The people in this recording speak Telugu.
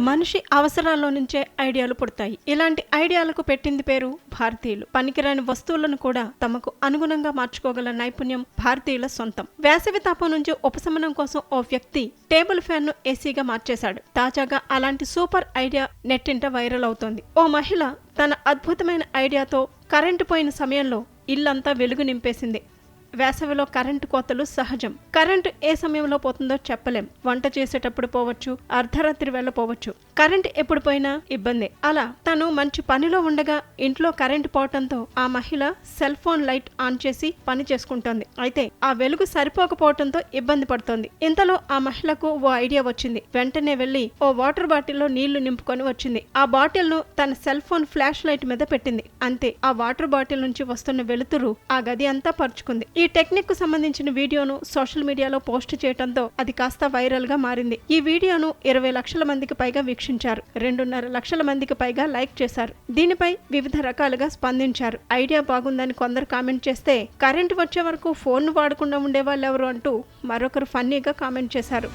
మనిషి అవసరాల్లో నుంచే ఐడియాలు పుడతాయి. ఇలాంటి ఐడియాలకు పెట్టింది పేరు భారతీయులు. పనికిరాని వస్తువులను కూడా తమకు అనుగుణంగా మార్చుకోగల నైపుణ్యం భారతీయుల సొంతం. వేసవి తాపం నుంచి ఉపశమనం కోసం ఓ వ్యక్తి టేబుల్ ఫ్యాన్ను ఏసీగా మార్చేశాడు. తాజాగా అలాంటి సూపర్ ఐడియా నెట్టింట వైరల్ అవుతోంది. ఓ మహిళ తన అద్భుతమైన ఐడియాతో కరెంటు పోయిన సమయంలో ఇల్లంతా వెలుగు నింపేసింది. వేసవిలో కరెంటు కోతలు సహజం. కరెంటు ఏ సమయంలో పోతుందో చెప్పలేం. వంట చేసేటప్పుడు పోవచ్చు అర్ధరాత్రి వేళ పోవచ్చు. కరెంటు ఎప్పుడు పోయినా ఇబ్బంది. అలా తను మంచి పనిలో ఉండగా ఇంట్లో కరెంటు పోవటంతో ఆ మహిళ సెల్ ఫోన్ లైట్ ఆన్ చేసి పని చేసుకుంటోంది. అయితే ఆ వెలుగు సరిపోకపోవటంతో ఇబ్బంది పడుతోంది. ఇంతలో ఆ మహిళకు ఓ ఐడియా వచ్చింది. వెంటనే వెళ్ళి ఓ వాటర్ బాటిల్లో నీళ్ళు నింపుకొని వచ్చింది. ఆ బాటిల్ను తన సెల్ ఫోన్ ఫ్లాష్ లైట్ మీద పెట్టింది. అంతే ఆ వాటర్ బాటిల్ నుంచి వస్తున్న వెలుతురు ఆ గది అంతా పరుచుకుంది. ఈ టెక్నిక్కు సంబంధించిన వీడియోను సోషల్ మీడియాలో పోస్ట్ చేయడంతో అది కాస్త వైరల్గా మారింది. ఈ వీడియోను ఇరవై లక్షల మందికి పైగా వీక్షించారు. రెండున్నర లక్షల మందికి పైగా లైక్ చేశారు. దీనిపై వివిధ రకాలుగా స్పందించారు. ఐడియా బాగుందని కొందరు కామెంట్ చేస్తే కరెంటు వచ్చే వరకు ఫోన్ వాడకుండా ఉండేవాళ్ళెవరు? అంటూ మరొకరు ఫన్నీగా కామెంట్ చేశారు.